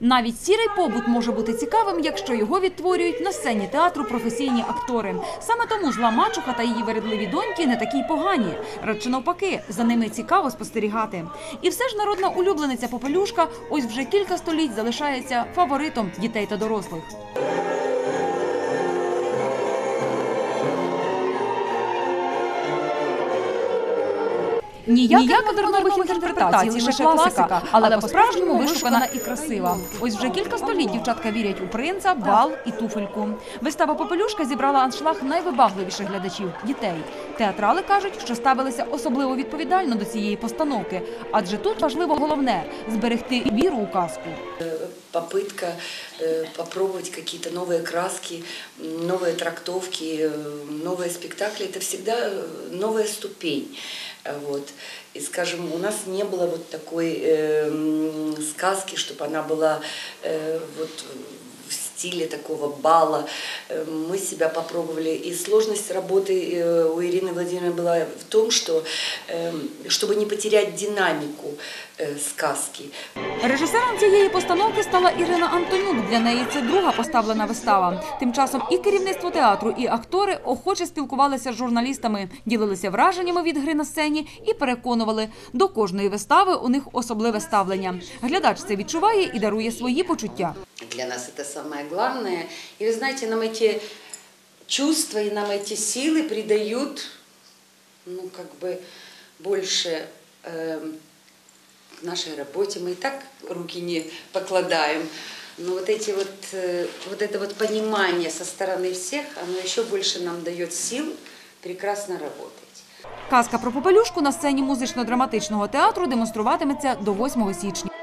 Навіть сірий побут може бути цікавим, якщо його відтворюють на сцені театру професійні актори. Саме тому зла мачуха та її вередливі доньки не такі погані. Радше навпаки, за ними цікаво спостерігати. І все ж народна улюблениця Попелюшка ось вже кілька століть залишається фаворитом дітей та дорослих. Ніяк модернових інтерпретацій, лише класика, але по-справжньому вишукана і красива. Ось вже кілька століть дівчатка вірять у принца, бал і туфельку. Вистава Попелюшка зібрала аншлаг найвибагливіших глядачів дітей. Театрали кажуть, що ставилися особливо відповідально до цієї постановки, адже тут важливо головне зберегти віру у казку. Попытка э, попробовать какие-то новые краски, новые трактовки, э, новые спектакли, это всегда э, новая ступень. Вот. И, скажем, у нас не было вот такой э, сказки, чтобы она была э, вот стиле такого бала. Э, Мы себя попробовали. И сложность работы э, у Ирины Владимировны была в том, что э, чтобы не потерять динамику э, сказки, Режисером цієї постановки стала Ірина Антонюк. Для неї це друга поставлена вистава. Тим часом і керівництво театру, і актори охоче спілкувалися з журналістами, ділилися враженнями від гри на сцені і переконували, до кожної вистави у них особливе ставлення. Глядач це відчуває і дарує свої почуття. Для нас это самое главное. И вы знаете, нам эти чувства и нам эти силы придают, ну, как бы больше эм, к нашей работе. Мы и так руки не покладаем. Но вот эти вот, э, вот это вот понимание со стороны всех, оно еще больше нам дает сил прекрасно работать. Казка про попелюшку на сцені музично-драматичного театру демонструватиметься до 8 січня.